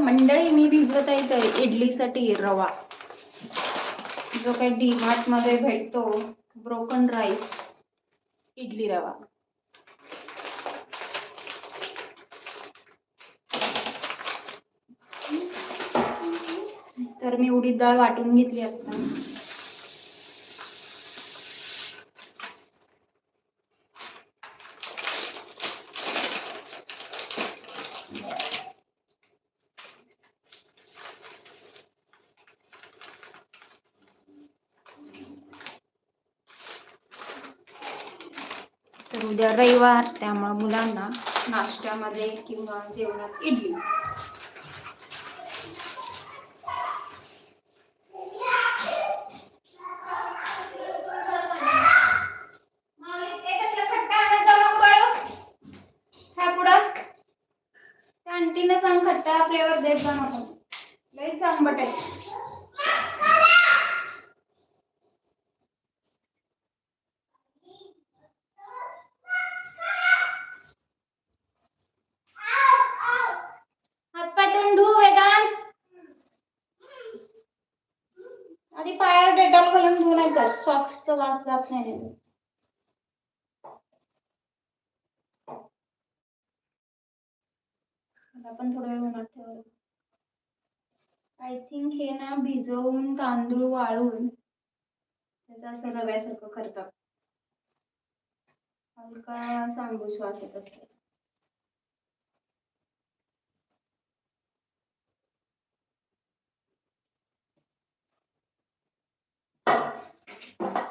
मंडळी मी भिजवत आहे इडलीसाठी रवा. जो काही डी मार्टमध्ये भेटतो ब्रोकन राईस इडली रवा. तर मी उडीद डाळ वाटून घेतली आता तर उद्या रविवार त्यामुळे मुलांना नाश्त्यामध्ये किंवा जेवणात इडली. नाही आपण थोडा वेळ उन्हात ठेवलं आय थिंक हे ना भिजवून तांदूळ वाळून त्याचं असं रव्यासारखं करतात. हलका सांगू श्वास येत असतो. Thank you.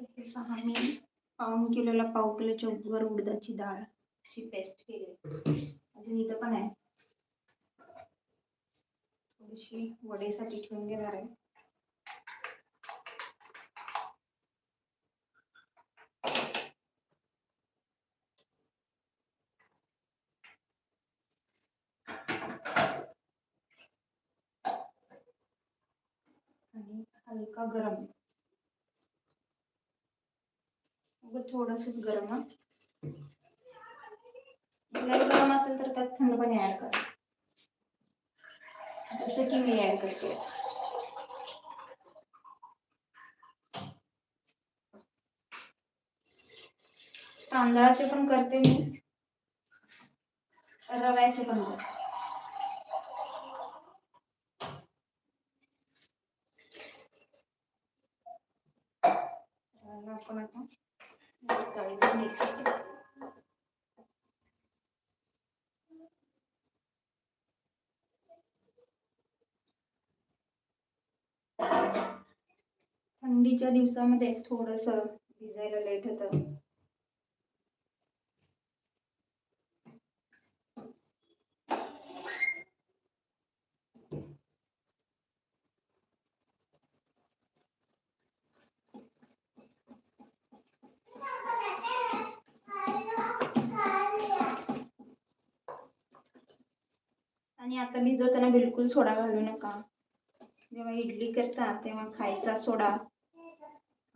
सहाने पाऊन किलोला पाव किलोच्या वर उडदाची डाळ अशी पेस्ट केली. अजून इथं पण आहे. थोडीशी वडेसाठी ठेवून घेणार आहे. आणि हलका गरम. थोडंसंच गरम हा. लय गरम असेल तर त्यात थंड पाणी ऍड करा. जसं की मी ऍड करते. तांदळाचे पण करते मी. रव्याचे पण करते रव्याला आपण आता डाळीला मिक्स थंडीच्या दिवसामध्ये थोडस भिजायला लेट होतं. आता भिजवताना बिलकुल सोडा घालू नका. जेव्हा इडली करता तेव्हा खायचा सोडा.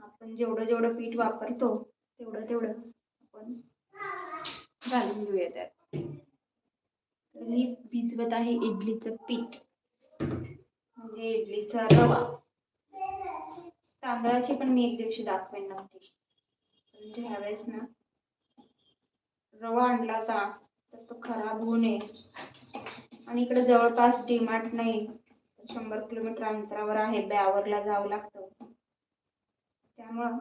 आपण जेवढं जेवढं पीठ वापरतो तेवढं तेवढं आपण घालून घेऊया त्यात. तर मी भिजवत आहे इडलीचं पीठ. म्हणजे इडलीचा रवा. तांदळाची पण मी एक दिवशी दाखवेन नक्की. म्हणजे ह्यावेळेस ना रवा आणला होता तर तो खराब होऊ नये. आणि इकडे जवळपास डीमार्ट नाही शंभर किलोमीटर अंतरावर आहे ब्यावरला जावं लागतं. त्यामुळं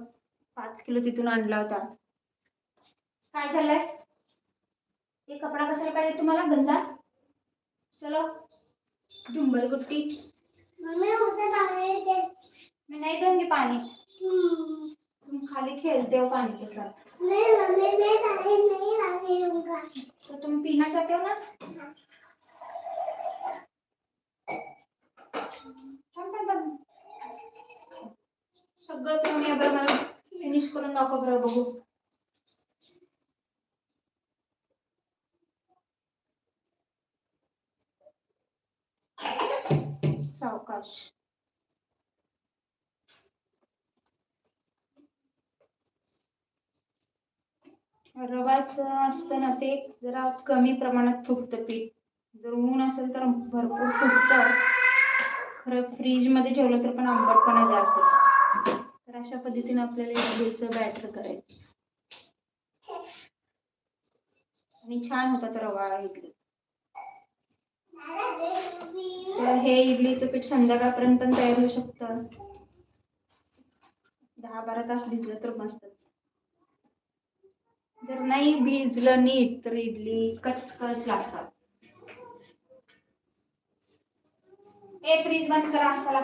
पाच किलो तिथून आणला होता. काय झालंय? हे कपडा कशाला पाहिजे तुम्हाला? गंदा चलो. डुंबल गुट्टी मैं नहीं हम्म, तुम खाली खेलते हो पानी के साथ तो तुम पीना चाहते हो ना सगळं तुम्ही बरं मला फिनिश करून दाखव बरं बघू. सावकाश. रवाचं असतं ना ते जरा कमी प्रमाणात फुटतं पीठ. जर ऊन असेल तर भरपूर फुटतं खरं फ्रीजमध्ये ठेवलं तर पण आंबटपणा जास्त. तर अशा पद्धतीने आपल्याला दूधचं बॅटर करायचं. आणि छान होतात रवा इडली. तर हे इडलीचं पीठ संध्याकाळपर्यंत पण तयार होऊ शकतं. दहा बारा तास भिजलं तर मस्त जर नाही भिजलं नीट तर इडली कचकच लागतात ए फ्रीज बंद करा चला हम्म. मम्मी दूध क्या चलो, चलो, चलो, चलो, चलो, चलो. पाणी पी ना. दूध है दूध ए फ्रीज बंद करा चला.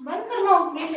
बंद कर मग फ्रीज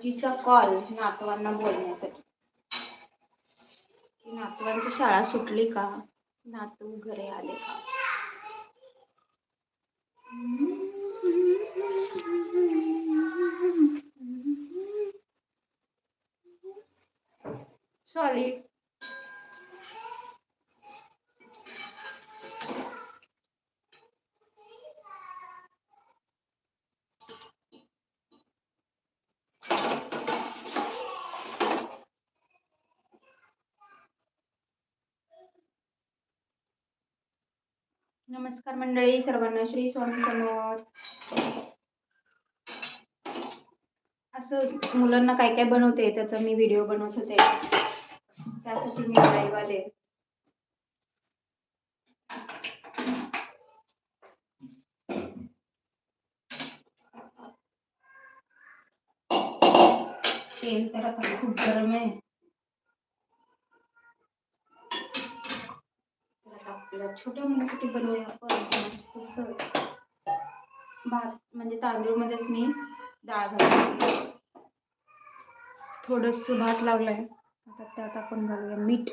आजीचा कॉल नातवांना बोलण्यासाठी. की नातवांची शाळा सुटली का? नातू घरी आले का? सॉरी नमस्कार मंडळी सर्वांना श्री स्वामी समोर. असं मुलांना काय काय बनवते त्याचा मी व्हिडिओ बनवत होते. त्यासाठी मी लाईव्ह आले तेल तर आता खूप गरम आहे. त्याला आपल्याला छोट्या मुलासाठी बनवूया. आपण मस्त असं. भात म्हणजे तांदूळ मध्येच मी डाळ घालते. थोडस भात लावलाय. आता त्यात आपण घालूया मीठ.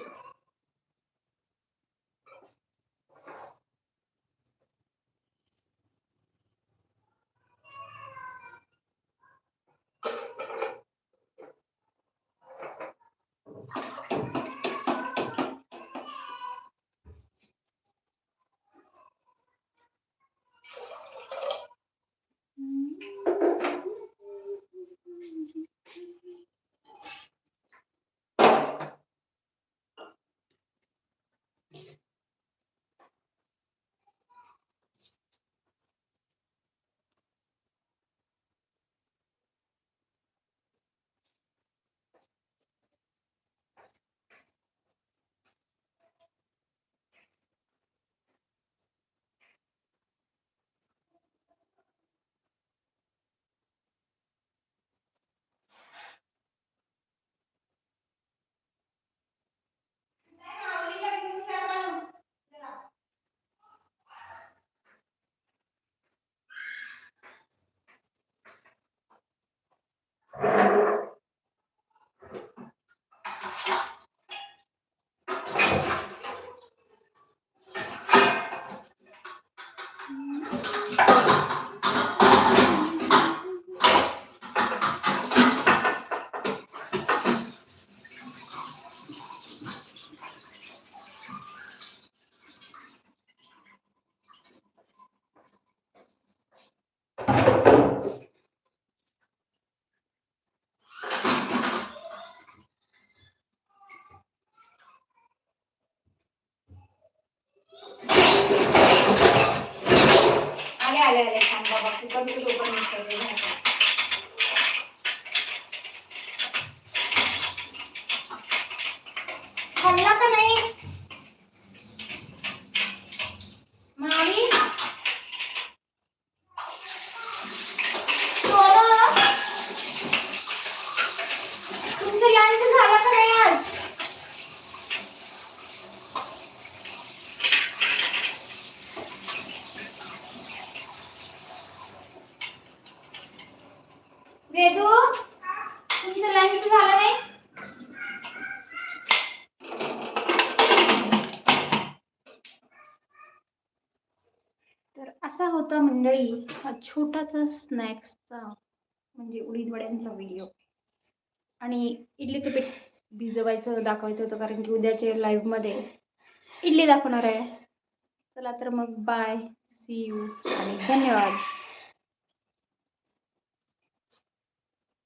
आले आले छान बाबा कुकर तोपर्यंत सगळे झाले. खाल्ला का नाही असा होता मंडळी हा छोटासा स्नॅक्सचा म्हणजे उडीद वड्यांचा व्हिडिओ आणि इडलीचं पीठ भिजवायचं दाखवायचं होतं कारण की उद्याच्या लाईव्हमध्ये इडली दाखवणार आहे. चला तर मग बाय सी यू आणि धन्यवाद.